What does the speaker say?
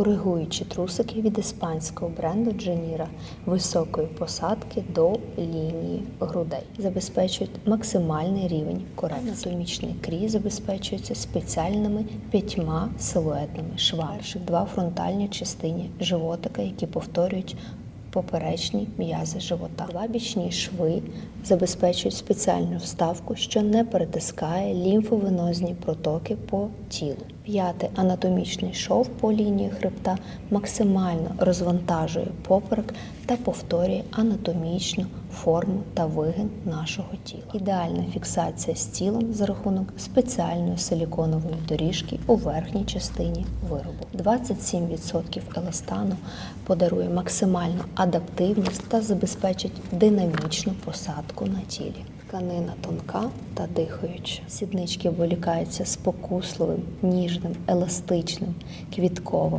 коригуючі трусики від іспанського бренду Дженіра високої посадки до лінії грудей. Забезпечують максимальний рівень корекції. Анатомічний крій забезпечується спеціальними п'ятьма силуетними швами. Два фронтальні частині животика, які повторюють поперечні м'язи живота. Два шви забезпечують спеціальну вставку, що не перетискає лімфовенозні протоки по тілу. П'ятий анатомічний шов по лінії хребта максимально розвантажує поперек та повторює анатомічну форму та вигин нашого тіла. Ідеальна фіксація з тілом за рахунок спеціальної силіконової доріжки у верхній частині виробу. 27% еластану подарує максимальну адаптивність та забезпечить динамічну посадку на тілі. Тканина тонка та дихаюча. Сіднички вилікаються спокусливим, ніжним, еластичним, квітковим